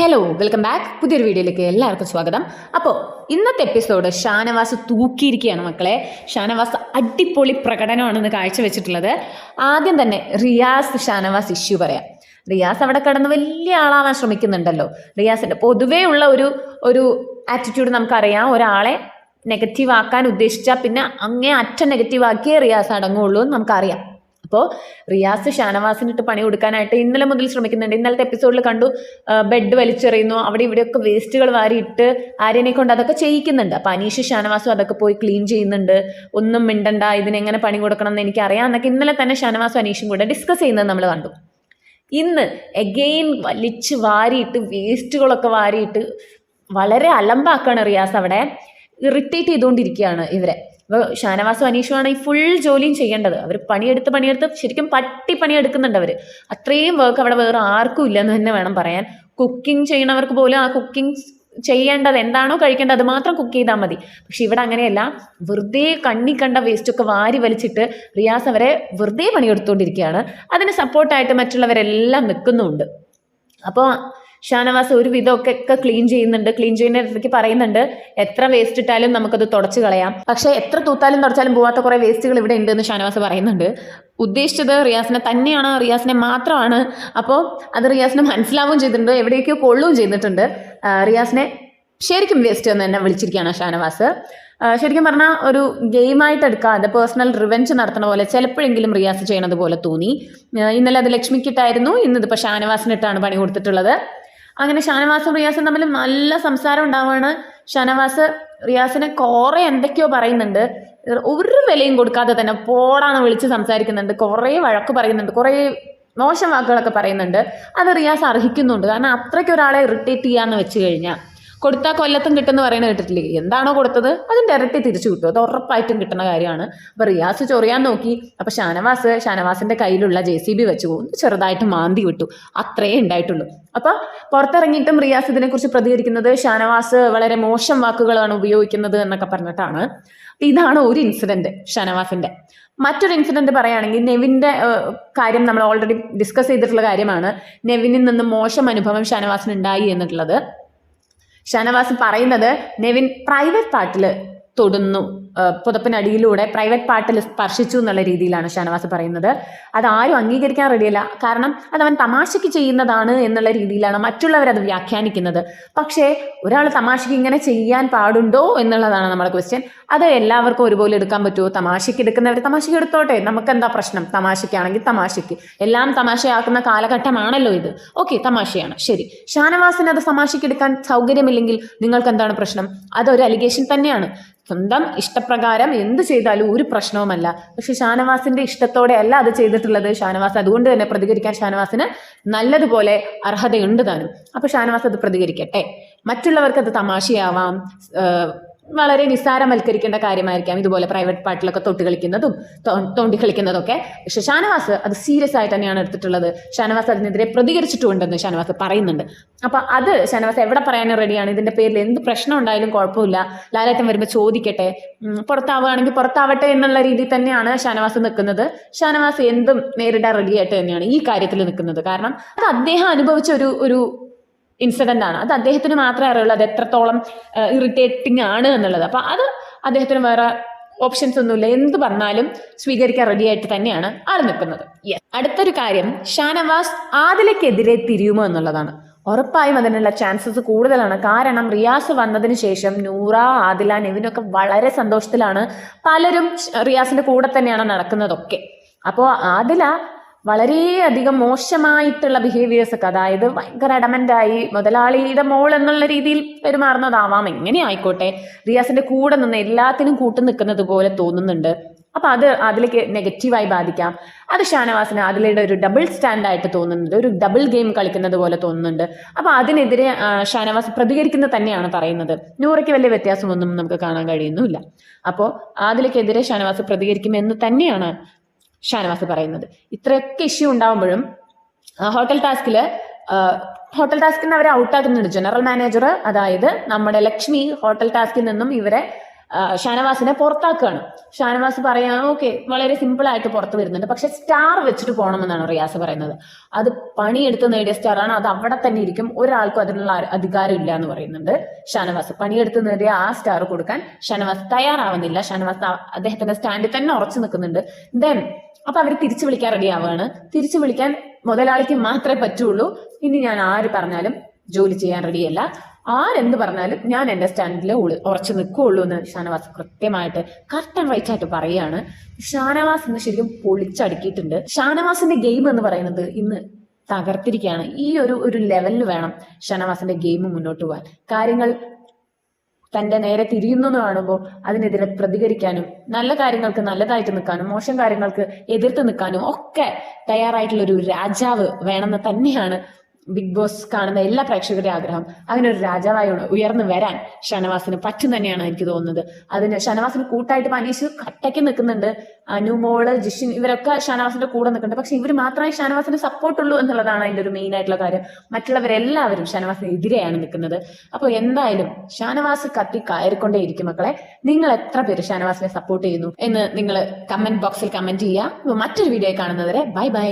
Hello welcome back പുതിയൊരു വീഡിയോയിലേക്ക് എല്ലാവർക്കും സ്വാഗതം. അപ്പോൾ ഇന്നത്തെ എപ്പിസോഡ് ഷാനവാസ് തൂക്കിയിരിക്കുകയാണ് മക്കളെ. ഷാനവാസ് അടിപൊളി പ്രകടനമാണ് ഇന്ന് കാഴ്ചവെച്ചിട്ടുള്ളത്. ആദ്യം തന്നെ റിയാസ് ഷാനവാസ് ഇഷ്യൂ പറയാം. റിയാസ് അവിടെ കടന്ന് വലിയ ആളാവാൻ ശ്രമിക്കുന്നുണ്ടല്ലോ. റിയാസിന്റെ പൊതുവേ ഉള്ള ഒരു ഒരു ആറ്റിറ്റ്യൂഡ് നമുക്കറിയാം. ഒരാളെ നെഗറ്റീവ് ആക്കാൻ ഉദ്ദേശിച്ചാൽ പിന്നെ അങ്ങേ അറ്റ നെഗറ്റീവ് ആക്കിയേ റിയാസ് അടങ്ങുള്ളൂ എന്ന് നമുക്കറിയാം. അപ്പോൾ റിയാസ് ഷാനവാസിനിട്ട് പണി കൊടുക്കാനായിട്ട് ഇന്നലെ മുതൽ ശ്രമിക്കുന്നുണ്ട്. ഇന്നലത്തെ എപ്പിസോഡിൽ കണ്ടു ബെഡ് വലിച്ചെറിയുന്നു. അവിടെ ഇവിടെയൊക്കെ വേസ്റ്റുകൾ വാരിയിട്ട് ആര്യനെ കൊണ്ട് അതൊക്കെ ചെയ്യിക്കുന്നുണ്ട്. അപ്പോൾ അനീഷ് ഷാനവാസും അതൊക്കെ പോയി ക്ലീൻ ചെയ്യുന്നുണ്ട്. ഒന്നും മിണ്ടണ്ട ഇതിനെങ്ങനെ പണി കൊടുക്കണം എന്ന് എനിക്കറിയാം എന്നൊക്കെ ഇന്നലെ തന്നെ ഷാനവാസും അനീഷും കൂടെ ഡിസ്കസ് ചെയ്യുന്നത് നമ്മൾ കണ്ടു. ഇന്ന് എഗെയിൻ വലിച്ച് വാരിയിട്ട് വേസ്റ്റുകളൊക്കെ വാരിയിട്ട് വളരെ അലമ്പാക്കാണ് റിയാസ് അവിടെ. ഇറിറ്റേറ്റ് ചെയ്തുകൊണ്ടിരിക്കുകയാണ് ഇവരെ. അപ്പോൾ ഷാനവാസും അനീഷുമാണ് ഈ ഫുൾ ജോലിയും ചെയ്യേണ്ടത്. അവർ പണിയെടുത്ത് പണിയെടുത്ത് ശരിക്കും പട്ടി പണിയെടുക്കുന്നുണ്ട് അവർ അത്രയും വർക്ക് അവിടെ വേറെ ആർക്കും ഇല്ലെന്ന് തന്നെ വേണം പറയാൻ. കുക്കിംഗ് ചെയ്യണവർക്ക് പോലും ആ കുക്കിംഗ് ചെയ്യേണ്ടത് എന്താണോ കഴിക്കേണ്ടത് അത് മാത്രം കുക്ക് ചെയ്താൽ മതി. പക്ഷെ ഇവിടെ അങ്ങനെയല്ല. വെറുതെ കണ്ണി കണ്ട വേസ്റ്റൊക്കെ വാരി വലിച്ചിട്ട് റിയാസ് അവരെ വെറുതെ പണിയെടുത്തുകൊണ്ടിരിക്കുകയാണ് അതിന് സപ്പോർട്ടായിട്ട് മറ്റുള്ളവരെല്ലാം നിൽക്കുന്നുമുണ്ട്. അപ്പോൾ ഷാനവാസ് ഒരു വിധമൊക്കെ ഒക്കെ ക്ലീൻ ചെയ്യുന്നുണ്ട് ക്ലീൻ ചെയ്യുന്ന പറയുന്നുണ്ട് എത്ര വേസ്റ്റ് ഇട്ടാലും നമുക്കത് തുടച്ചു കളയാം. പക്ഷേ എത്ര തൂത്താലും തുടച്ചാലും പോവാത്ത കുറേ വേസ്റ്റുകൾ ഇവിടെ ഉണ്ടെന്ന് ഷാനവാസ് പറയുന്നുണ്ട്. ഉദ്ദേശിച്ചത് റിയാസിനെ തന്നെയാണ് റിയാസിനെ മാത്രമാണ്. അപ്പോൾ അത് റിയാസിനെ മനസ്സിലാവുകയും ചെയ്തിട്ടുണ്ട് എവിടെയൊക്കെയോ കൊള്ളുകയും ചെയ്തിട്ടുണ്ട്. റിയാസിനെ ശരിക്കും വേസ്റ്റ് എന്ന് തന്നെ വിളിച്ചിരിക്കുകയാണ് ഷാനവാസ്. ശരിക്കും പറഞ്ഞാൽ ഒരു ഗെയിമായിട്ട് എടുക്കാതെ പേഴ്സണൽ റിവെഞ്ച് നടത്തണ പോലെ ചിലപ്പോഴെങ്കിലും റിയാസ് ചെയ്യണത് പോലെ തോന്നി ഇന്നലെ അത് ലക്ഷ്മിക്കിട്ടായിരുന്നു ഇന്നിതിപ്പോൾ ഷാനവാസിനിട്ടാണ് പണി കൊടുത്തിട്ടുള്ളത്. അങ്ങനെ ഷാനവാസും റിയാസും തമ്മിൽ നല്ല സംസാരം ഉണ്ടാവുകയാണ്. ഷാനവാസ് റിയാസിനെ കുറേ എന്തൊക്കെയോ പറയുന്നുണ്ട്. ഒരു വിലയും കൊടുക്കാതെ തന്നെ പോടാന്ന് വിളിച്ച് സംസാരിക്കുന്നുണ്ട്. കുറേ വഴക്ക് പറയുന്നുണ്ട്. കുറേ മോശം വാക്കുകളൊക്കെ പറയുന്നുണ്ട്. അത് റിയാസ് അർഹിക്കുന്നുണ്ട്. കാരണം അത്രയ്ക്ക് ഒരാളെ ഇറിറ്റേറ്റ് ചെയ്യാന്ന് വെച്ച് കഴിഞ്ഞാൽ കൊടുത്താൽ കൊല്ലത്തും കിട്ടുമെന്ന് പറയുന്നത് കേട്ടിട്ടില്ലേ? എന്താണോ കൊടുത്തത്? അതിന്റെ ഡയറക്റ്റ് തിരിച്ചു കിട്ടും. അത് ഉറപ്പായിട്ടും കിട്ടുന്ന കാര്യമാണ്. അപ്പോൾ റിയാസ് ചൊറിയാൻ നോക്കി. അപ്പോൾ ഷാനവാസ് ഷാനവാസിന്റെ കയ്യിലുള്ള ജെ സി ബി വെച്ച് പോകും. ചെറുതായിട്ട് മാന്തി വിട്ടു. അത്രയേ ഉണ്ടായിട്ടുള്ളൂ. അപ്പോൾ പുറത്തിറങ്ങിയിട്ടും റിയാസ് ഇതിനെക്കുറിച്ച് പ്രതികരിക്കുന്നത് ഷാനവാസ് വളരെ മോശം വാക്കുകളാണ് ഉപയോഗിക്കുന്നത് എന്നൊക്കെ പറഞ്ഞിട്ടാണ്. ഇതാണ് ഒരു ഇൻസിഡന്റ് ഷാനവാസിന്റെ മറ്റൊരു ഇൻസിഡന്റ് പറയുകയാണെങ്കിൽ നെവിന്റെ കാര്യം നമ്മൾ ഓൾറെഡി ഡിസ്കസ് ചെയ്തിട്ടുള്ള കാര്യമാണ്. നെവിനിൽ നിന്ന് മോശം അനുഭവം ഷാനവാസിന് ഉണ്ടായി എന്നുള്ളത്. ഷാനവാസ് പറയുന്നത് നെവിൻ പ്രൈവറ്റ് പാർട്ടിൽ തൊടുന്നു. പുതപ്പിനടിയിലൂടെ പ്രൈവറ്റ് പാർട്ടിൽ സ്പർശിച്ചു എന്നുള്ള രീതിയിലാണ് ഷാനവാസ് പറയുന്നത്. അത് ആരും അംഗീകരിക്കാൻ റെഡിയല്ല കാരണം അത് അവൻ തമാശയ്ക്ക് ചെയ്യുന്നതാണ് എന്നുള്ള രീതിയിലാണ് മറ്റുള്ളവർ അത് വ്യാഖ്യാനിക്കുന്നത്. പക്ഷേ ഒരാൾ തമാശയ്ക്ക് ഇങ്ങനെ ചെയ്യാൻ പാടുണ്ടോ എന്നുള്ളതാണ് നമ്മുടെ ക്വസ്റ്റ്യൻ അത് എല്ലാവർക്കും ഒരുപോലെ എടുക്കാൻ പറ്റുമോ? തമാശയ്ക്ക് എടുക്കുന്നവർ തമാശയ്ക്ക് എടുത്തോട്ടെ? നമുക്ക് എന്താ പ്രശ്നം? തമാശയ്ക്കാണെങ്കിൽ തമാശയ്ക്ക്. എല്ലാം തമാശയാക്കുന്ന കാലഘട്ടമാണല്ലോ ഇത്. ഓക്കെ തമാശയാണ്. ശരി. ഷാനവാസിന് അത് തമാശയ്ക്ക് എടുക്കാൻ സൗകര്യമില്ലെങ്കിൽ നിങ്ങൾക്ക് എന്താണ് പ്രശ്നം? അതൊരു അലിഗേഷൻ തന്നെയാണ്. സ്വന്തം ഇഷ്ടപ്രകാരം എന്ത് ചെയ്താലും ഒരു പ്രശ്നവുമല്ല. പക്ഷെ ഷാനവാസിന്റെ ഇഷ്ടത്തോടെ അല്ല അത് ചെയ്തിട്ടുള്ളത്. ഷാനവാസ് അതുകൊണ്ട് തന്നെ പ്രതികരിക്കാൻ ഷാനവാസിന് നല്ലതുപോലെ അർഹതയുണ്ട് താനും. അപ്പൊ ഷാനവാസ് അത് പ്രതികരിക്കട്ടെ. മറ്റുള്ളവർക്ക് അത് തമാശയാവാം. വളരെ നിസ്സാരവൽക്കരിക്കേണ്ട കാര്യമായിരിക്കാം. ഇതുപോലെ പ്രൈവറ്റ് പാർട്ടിലൊക്കെ തൊട്ട് കളിക്കുന്നതും തോണ്ടി കളിക്കുന്നതൊക്കെ. പക്ഷെ ഷാനവാസ് അത് സീരിയസ് ആയിട്ട് തന്നെയാണ് എടുത്തിട്ടുള്ളത്. ഷാനവാസ് അതിനെതിരെ പ്രതികരിച്ചിട്ടുണ്ടെന്ന് ഷാനവാസ് പറയുന്നുണ്ട്. അപ്പൊ അത് ഷാനവാസ് എവിടെ പറയാനും റെഡിയാണ് ഇതിന്റെ പേരിൽ എന്ത് പ്രശ്നം ഉണ്ടായാലും കുഴപ്പമില്ല. ലാലേട്ടൻ വരുമ്പോൾ ചോദിക്കട്ടെ. പുറത്താവുകയാണെങ്കിൽ പുറത്താവട്ടെ എന്നുള്ള രീതിയിൽ തന്നെയാണ് ഷാനവാസ് നിൽക്കുന്നത്. ഷാനവാസ് എന്തും നേരിടാൻ റെഡിയായിട്ട് തന്നെയാണ് ഈ കാര്യത്തിൽ നിൽക്കുന്നത്. കാരണം അത് അദ്ദേഹം അനുഭവിച്ച ഒരു ഒരു ഇൻസിഡന്റ് ആണ്. അത് അദ്ദേഹത്തിന് മാത്രമേ അറിയുള്ളൂ അത് എത്രത്തോളം ഇറിറ്റേറ്റിംഗ് ആണ് എന്നുള്ളത്. അപ്പോൾ അത് അദ്ദേഹത്തിന് വേറെ ഓപ്ഷൻസ് ഒന്നുമില്ല. എന്ത് പറഞ്ഞാലും സ്വീകരിക്കാൻ റെഡി ആയിട്ട് തന്നെയാണ് ആൾ നിൽക്കുന്നത്. യെസ് അടുത്തൊരു കാര്യം ഷാനവാസ് ആദിലക്കെതിരെ തിരിയുമോ എന്നുള്ളതാണ്. ഉറപ്പായും അതിനുള്ള ചാൻസസ് കൂടുതലാണ്. കാരണം റിയാസ് വന്നതിന് ശേഷം നൂറ ആദില നെവിനൊക്കെ വളരെ സന്തോഷത്തിലാണ് പലരും റിയാസിന്റെ കൂടെ തന്നെയാണ് നടക്കുന്നതൊക്കെ. അപ്പോൾ ആദില വളരെയധികം മോശമായിട്ടുള്ള ബിഹേവിയേഴ്സ് ഒക്കെ അതായത് ഭയങ്കര അടമന്റായി മുതലാളിയുടെ മോൾ എന്നുള്ള രീതിയിൽ പെരുമാറുന്നതാവാം എങ്ങനെ ആയിക്കോട്ടെ. റിയാസിന്റെ കൂടെ നിന്ന് എല്ലാത്തിനും കൂട്ടു നിൽക്കുന്നത് പോലെ തോന്നുന്നുണ്ട്. അപ്പൊ അത് അതിലേക്ക് നെഗറ്റീവായി ബാധിക്കാം. അത് ഷാനവാസിന് അതിലൂടെ ഒരു ഡബിൾ സ്റ്റാൻഡ് ആയിട്ട് തോന്നുന്നുണ്ട്. ഒരു ഡബിൾ ഗെയിം കളിക്കുന്നത് പോലെ തോന്നുന്നുണ്ട്. അപ്പൊ അതിനെതിരെ ഷാനവാസ് പ്രതികരിക്കുന്നത് തന്നെയാണ് പറയുന്നത്. നൂറയ്ക്ക് വലിയ വ്യത്യാസമൊന്നും നമുക്ക് കാണാൻ കഴിയുന്നുമില്ല. അപ്പോൾ അതിലേക്കെതിരെ ഷാനവാസ് പ്രതികരിക്കുമെന്ന് തന്നെയാണ് ഷാനവാസ് പറയുന്നത്. ഇത്രയൊക്കെ ഇഷ്യൂ ഉണ്ടാകുമ്പോഴും ഹോട്ടൽ ടാസ്കിൽ ഹോട്ടൽ ടാസ്കിൽ നിന്ന് അവരെ ഔട്ടാക്കുന്നുണ്ട് ജനറൽ മാനേജർ അതായത് നമ്മുടെ ലക്ഷ്മി ഹോട്ടൽ ടാസ്കിൽ നിന്നും ഇവരെ ഷാനവാസിനെ പുറത്താക്കുകയാണ്. ഷാനവാസ് പറയാ ഓക്കെ വളരെ സിമ്പിൾ ആയിട്ട് പുറത്ത് വരുന്നുണ്ട്. പക്ഷെ സ്റ്റാർ വെച്ചിട്ട് പോകണമെന്നാണ് റിയാസ് പറയുന്നത്. അത് പണിയെടുത്ത് നേടിയ സ്റ്റാറാണ് അത് അവിടെ തന്നെ ഇരിക്കും. ഒരാൾക്കും അതിനുള്ള അധികാരം ഇല്ല എന്ന് പറയുന്നുണ്ട് ഷാനവാസ്. പണിയെടുത്ത് നേടിയ ആ സ്റ്റാർ കൊടുക്കാൻ ഷാനവാസ് തയ്യാറാവുന്നില്ല. ഷാനവാസ് അദ്ദേഹത്തിന്റെ സ്റ്റാൻഡിൽ തന്നെ ഉറച്ചു നിൽക്കുന്നുണ്ട്. ദെൻ അപ്പൊ അവർ തിരിച്ചു വിളിക്കാൻ റെഡി ആവുകയാണ്. തിരിച്ചു വിളിക്കാൻ മുതലാളിക്ക് മാത്രമേ പറ്റുള്ളൂ. ഇനി ഞാൻ ആര് പറഞ്ഞാലും ജോലി ചെയ്യാൻ റെഡിയല്ല ആരെന്ത് പറഞ്ഞാലും ഞാൻ എന്റെ സ്റ്റാൻഡിൽ ഉറച്ചു നിൽക്കുകയുള്ളൂ എന്ന് ഷാനവാസ് കൃത്യമായിട്ട് കറക്റ്റ് ആൻഡ് റൈറ്റ് ആയിട്ട് പറയാണ് ഷാനവാസ് ഇന്ന് ശരിക്കും പൊളിച്ചടുക്കിയിട്ടുണ്ട്. ഷാനവാസിന്റെ ഗെയിം എന്ന് പറയുന്നത് ഇന്ന് തകർത്തിരിക്കുകയാണ്. ഈ ഒരു ഒരു ലെവലിൽ വേണം ഷാനവാസിന്റെ ഗെയിം മുന്നോട്ട് പോകാൻ. കാര്യങ്ങൾ തന്റെ നേരെ തിരിയുന്നു എന്ന് കാണുമ്പോൾ അതിനെതിരെ പ്രതികരിക്കാനും നല്ല കാര്യങ്ങൾക്ക് നല്ലതായിട്ട് നിൽക്കാനും മോശം കാര്യങ്ങൾക്ക് എതിർത്ത് നിൽക്കാനും ഒക്കെ തയ്യാറായിട്ടുള്ള ഒരു രാജാവ് വേണമെന്ന് തന്നെയാണ് ബിഗ് ബോസ് കാണുന്ന എല്ലാ പ്രേക്ഷകരുടെ ആഗ്രഹം അങ്ങനെ ഒരു രാജാവായി ഉയർന്നു വരാൻ ഷനവാസിന് പറ്റും തന്നെയാണ് എനിക്ക് തോന്നുന്നത്. അതിന് ഷനവാസിന് കൂട്ടായിട്ട് മനീഷ് കട്ടയ്ക്ക് നിൽക്കുന്നുണ്ട്. അനുമോൾ ജിഷിൻ ഇവരൊക്കെ ഷാനവാസിന്റെ കൂടെ നിൽക്കുന്നുണ്ട്. പക്ഷെ ഇവർ മാത്രമേ ഷാനവാസിന് സപ്പോർട്ടുള്ളൂ എന്നുള്ളതാണ് അതിന്റെ ഒരു മെയിൻ ആയിട്ടുള്ള കാര്യം. മറ്റുള്ളവരെല്ലാവരും ഷാനവാസിന് എതിരെയാണ് നിൽക്കുന്നത്. അപ്പോൾ എന്തായാലും ഷാനവാസ് കത്തി കയറിക്കൊണ്ടേ ഇരിക്കും മക്കളെ. നിങ്ങൾ എത്ര പേര് ഷാനവാസിനെ സപ്പോർട്ട് ചെയ്യുന്നു എന്ന് നിങ്ങൾ കമന്റ് ബോക്സിൽ കമന്റ് ചെയ്യുക മറ്റൊരു വീഡിയോ കാണുന്നവരെ ബൈ ബൈ